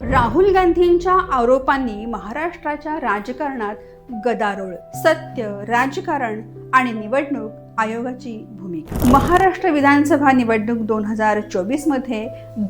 राहुल गांधींच्या आरोपांनी महाराष्ट्राच्या राजकारणात गदारोळ सत्य राजकारण आणि निवडणूक आयोगाची भूमिका. महाराष्ट्र विधानसभा निवडणूक दोन हजार चोवीसमध्ये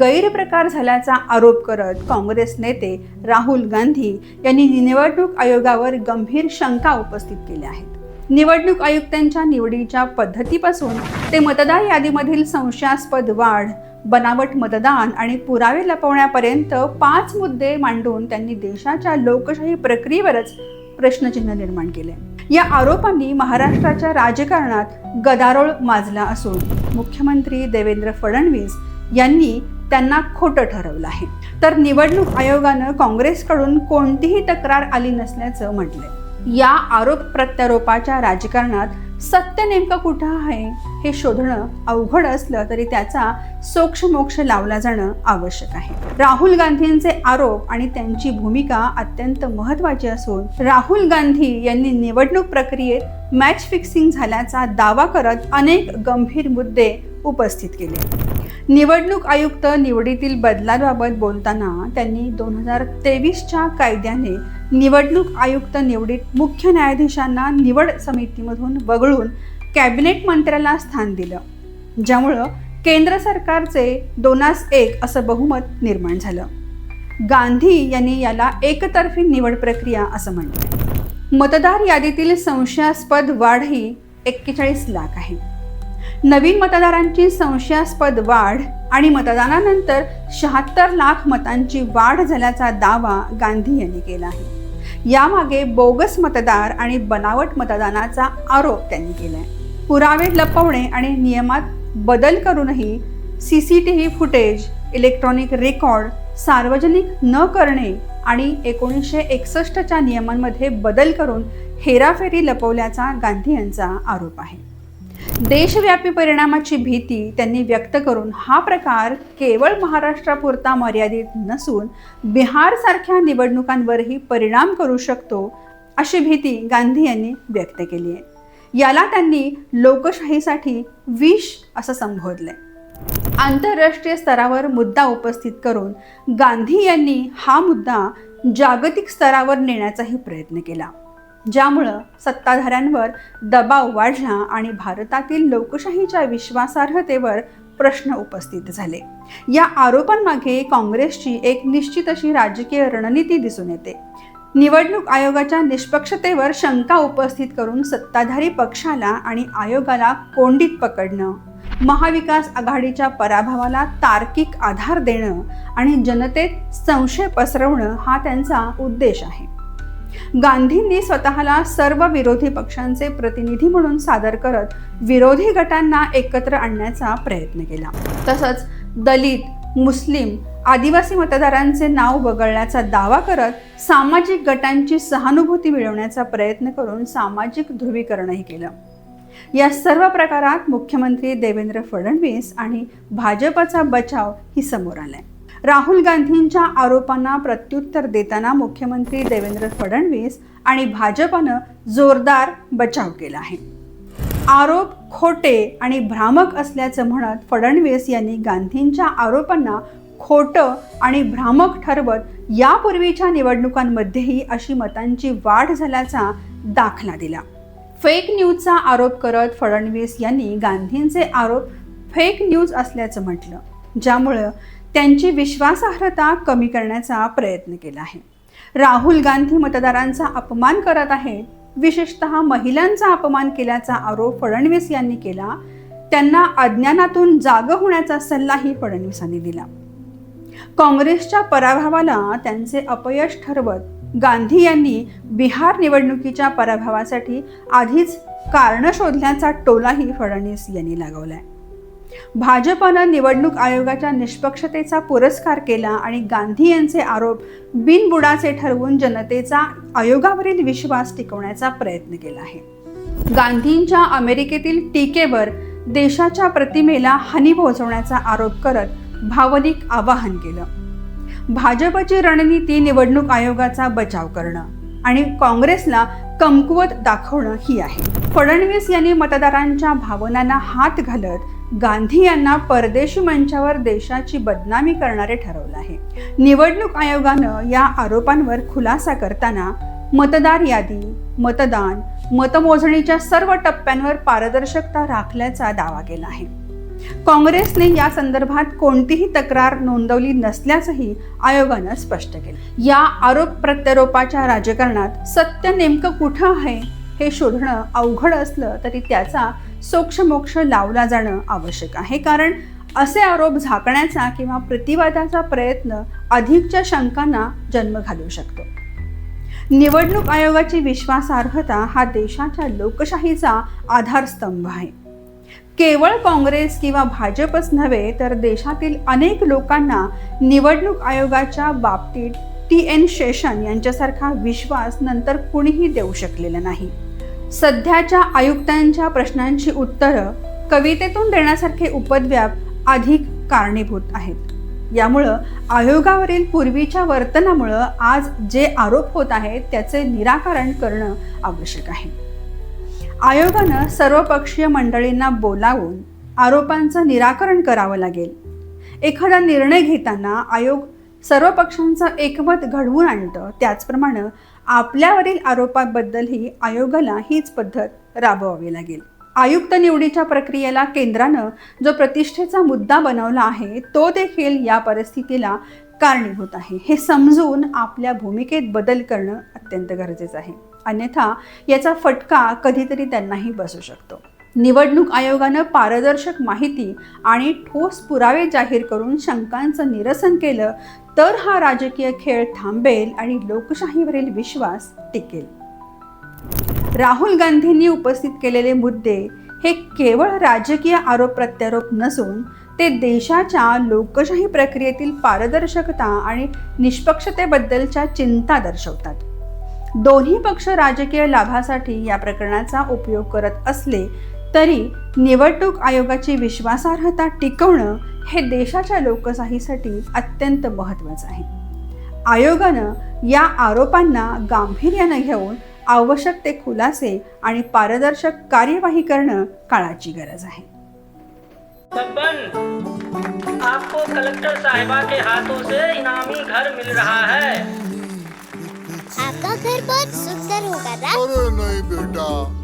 गैरप्रकार झाल्याचा आरोप करत काँग्रेस नेते राहुल गांधी यांनी निवडणूक आयोगावर गंभीर शंका उपस्थित केल्या आहेत. निवडणूक आयुक्तांच्या निवडीच्या पद्धतीपासून ते मतदार यादीमधील संशयास्पद वाढ बनावट मतदान आणि पुरावे लपवण्यापर्यंत पाच मुद्दे मांडून त्यांनी देशाच्या लोकशाही प्रक्रियेवरच प्रश्नचिन्ह निर्माण केले. या आरोपांनी महाराष्ट्राच्या राजकारणात गदारोळ माजला असून मुख्यमंत्री देवेंद्र फडणवीस यांनी त्यांना खोटं ठरवलं आहे. तर निवडणूक आयोगानं काँग्रेसकडून कोणतीही तक्रार आली नसल्याचं म्हटलंय. या आरोप प्रत्यारोपाच्या राजकारणात सत्य नेमकं कुठं आहे? हे शोधणं अवघड असलं तरी त्याचा सोक्षमोक्ष लावला जाणं आवश्यक आहे. राहुल गांधींचे आरोप आणि त्यांची भूमिका अत्यंत महत्वाची असून राहुल गांधी यांनी निवडणूक प्रक्रियेत मॅच फिक्सिंग झाल्याचा दावा करत अनेक गंभीर मुद्दे उपस्थित केले. निवडणूक आयुक्त निवडीतील बदलांबाबत बोलताना त्यांनी दोन हजार तेवीसच्या कायद्याने निवडणूक आयुक्त निवडीत मुख्य न्यायाधीशांना निवड समितीमधून वगळून कॅबिनेट मंत्र्याला स्थान दिलं ज्यामुळं केंद्र सरकारचे दोनास एक असं बहुमत निर्माण झालं. गांधी यांनी याला एकतर्फी निवड प्रक्रिया असं म्हटलं. मतदार यादीतील संशयास्पद वाढ ही एक्केचाळीस लाख आहे. नवीन मतदारांची संशयास्पद वाढ आणि मतदानानंतर शहात्तर लाख मतांची वाढ झाल्याचा दावा गांधी यांनी केला आहे. यामागे बोगस मतदार आणि बनावट मतदानाचा आरोप त्यांनी केला आहे पुरावे लपवणे आणि नियमात बदल करूनही C C T V footage electronic record सार्वजनिक न करणे आणि एकोणीसशे एकसष्टच्या नियमांमध्ये बदल करून हेराफेरी लपवल्याचा गांधी यांचा आरोप आहे. देशव्यापी परिणामाची भीती त्यांनी व्यक्त करून हा प्रकार केवळ महाराष्ट्रापुरता मर्यादित नसून बिहारसारख्या निवडणुकांवरही परिणाम करू शकतो अशी भीती गांधी यांनी व्यक्त केली आहे. याला त्यांनी लोकशाहीसाठी विष असं संबोधले. आंतरराष्ट्रीय स्तरावर मुद्दा उपस्थित करून गांधी यांनी हा मुद्दा जागतिक स्तरावर नेण्याचाही प्रयत्न केला ज्यामुळं सत्ताधाऱ्यांवर दबाव वाढला आणि भारतातील लोकशाहीच्या विश्वासार्हतेवर प्रश्न उपस्थित झाले. या आरोपांमागे काँग्रेसची एक निश्चित अशी राजकीय रणनीती दिसून येते निवडणूक आयोगाच्या निष्पक्षतेवर शंका उपस्थित करून सत्ताधारी पक्षाला आणि आयोगाला कोंडीत पकडणं महाविकास आघाडीच्या पराभवाला तार्किक आधार देणं आणि जनतेत संशय पसरवणं हा त्यांचा उद्देश आहे. गांधींनी स्वतःला सर्व विरोधी पक्षांचे प्रतिनिधी म्हणून सादर करत विरोधी गटांना एकत्र आणण्याचा प्रयत्न केला. तसंच दलित मुस्लिम आदिवासी मतदारांचे नाव वगळण्याचा दावा करत सामाजिक गटांची सहानुभूती मिळवण्याचा प्रयत्न करून सामाजिक ध्रुवीकरणही केलं. या सर्व प्रकारात मुख्यमंत्री देवेंद्र फडणवीस आणि भाजपचा बचाव ही समोर आलाय. राहुल गांधींच्या आरोपांना प्रत्युत्तर देताना मुख्यमंत्री देवेंद्र फडणवीस आणि भाजपनं जोरदार बचाव केला आहे. आरोप खोटे आणि भ्रामक असल्याचं म्हणत फडणवीस यांनी गांधींच्या आरोपांना खोटं आणि भ्रामक ठरवत यापूर्वीच्या निवडणुकांमध्येही अशी मतांची वाढ झाल्याचा दाखला दिला. फेक न्यूजचा आरोप करत फडणवीस यांनी गांधींचे आरोप फेक न्यूज असल्याचं म्हटलं ज्यामुळं त्यांची विश्वासार्हता कमी करण्याचा प्रयत्न केला आहे. राहुल गांधी मतदारांचा अपमान करत आहेत विशेषतः महिलांचा अपमान केल्याचा आरोप फडणवीस यांनी केला त्यांना अज्ञानातून जाग होण्याचा सल्लाही फडणवीसांनी दिला. काँग्रेसच्या पराभवाला त्यांचे अपयश ठरवत गांधी यांनी बिहार निवडणुकीच्या पराभवासाठी आधीच कारण शोधण्याचा टोलाही फडणवीस यांनी लागवलाय. भाजपनं निवडणूक आयोगाच्या निष्पक्षतेचा पुरस्कार केला आणि गांधी यांचे आरोप बिनबुडाचे ठरवून जनतेचा आयोगावरील विश्वास टिकवण्याचा प्रयत्न केला आहे. गांधींच्या अमेरिकेतील टीकेवर देशाच्या प्रतिमेला हानी पोहोचवण्याचा आरोप करत भावनिक आवाहन केलं. भाजपची रणनीती निवडणूक आयोगाचा बचाव करणं आणि काँग्रेसला कमकुवत दाखवणं ही आहे. फडणवीस यांनी मतदारांच्या भावनांना हात घालत गांधी यांना परदेशी मंचावर देशाची बदनामी करणारे ठरवलं आहे. निवडणूक आयोगानं या आरोपांवर खुलासा करताना मतदार यादी मतदान मतमोजणीच्या सर्व टप्प्यांवर पारदर्शकता राखल्याचा दावा केला आहे. काँग्रेसने या संदर्भात कोणतीही तक्रार नोंदवली नसल्याचंही आयोगानं स्पष्ट केलं. या आरोप प्रत्यारोपाच्या राजकारणात सत्य नेमकं कुठं आहे हे शोधणं अवघड असलं तरी त्याचा सोक्षमोक्ष लावला जाणं आवश्यक आहे. कारण असे आरोप झाकण्याचा किंवा प्रतिवादाचा प्रयत्न अधिकच्या शंकांना जन्म घालू शकतो. निवडणूक आयोगाची विश्वासार्हता हा देशाच्या लोकशाहीचा आधारस्तंभ आहे. केवळ काँग्रेस किंवा भाजपच नव्हे तर देशातील अनेक लोकांना निवडणूक आयोगाच्या बाबतीत टी एन शेषन यांच्यासारखा विश्वास नंतर कुणीही देऊ शकलेला नाही. सध्याच्या आयुक्तांच्या प्रश्नांची उत्तरं कवितेतून देण्यासारखे उपद्व्याप अधिक कारणीभूत आहेत. यामुळं आयोगावरील पूर्वीच्या वर्तनामुळं आज जे आरोप होत आहेत त्याचे निराकरण करणं आवश्यक आहे. आयोगानं सर्वपक्षीय मंडळींना बोलावून आरोपांचं निराकरण करावं लागेल. एखादा निर्णय घेताना आयोग सर्व पक्षांचं एकमत घडवून आणतं त्याचप्रमाणे आपल्यावरील आरोपांबद्दलही आयोगाला हीच पद्धत राबवावी लागेल. आयुक्त निवडीच्या प्रक्रियेला केंद्रानं जो प्रतिष्ठेचा मुद्दा बनवला आहे तो देखील या परिस्थितीला कारणीभूत आहे. हे समजून आपल्या भूमिकेत बदल करणं अत्यंत गरजेचं आहे. अन्यथा याचा फटका कधीतरी त्यांनाही बसू शकतो. निवडणूक आयोगानं पारदर्शक माहिती आणि ठोस पुरावे जाहीर करून शंकांचं निरसन केलं तर हा राजकीय खेळ थांबेल आणि लोकशाहीवरील विश्वास टिकेल. राहुल गांधींनी उपस्थित केलेले मुद्दे हे केवळ राजकीय आरोप प्रत्यारोप नसून ते देशाच्या लोकशाही प्रक्रियेतील पारदर्शकता आणि निष्पक्षतेबद्दलच्या चिंता दर्शवतात. दोन्ही पक्ष राजकीय लाभासाठी या प्रकरणाचा उपयोग करत असले तरी निवडणूक आयोगाची विश्वासार्हता टिकवणं हे देशाच्या लोकशाहीसाठी अत्यंत महत्त्वाचं आहे. आयोगानं या आरोपांना गांभीर्यानं घेऊन आवश्यक ते खुलासे आणि पारदर्शक कार्यवाही करणं काळाची गरज आहे. आपको कलेक्टर साहिबा के हाथों से इनामी घर मिल रहा है। आपका घर बहुत सुंदर होगा ना अरे नहीं बेटा।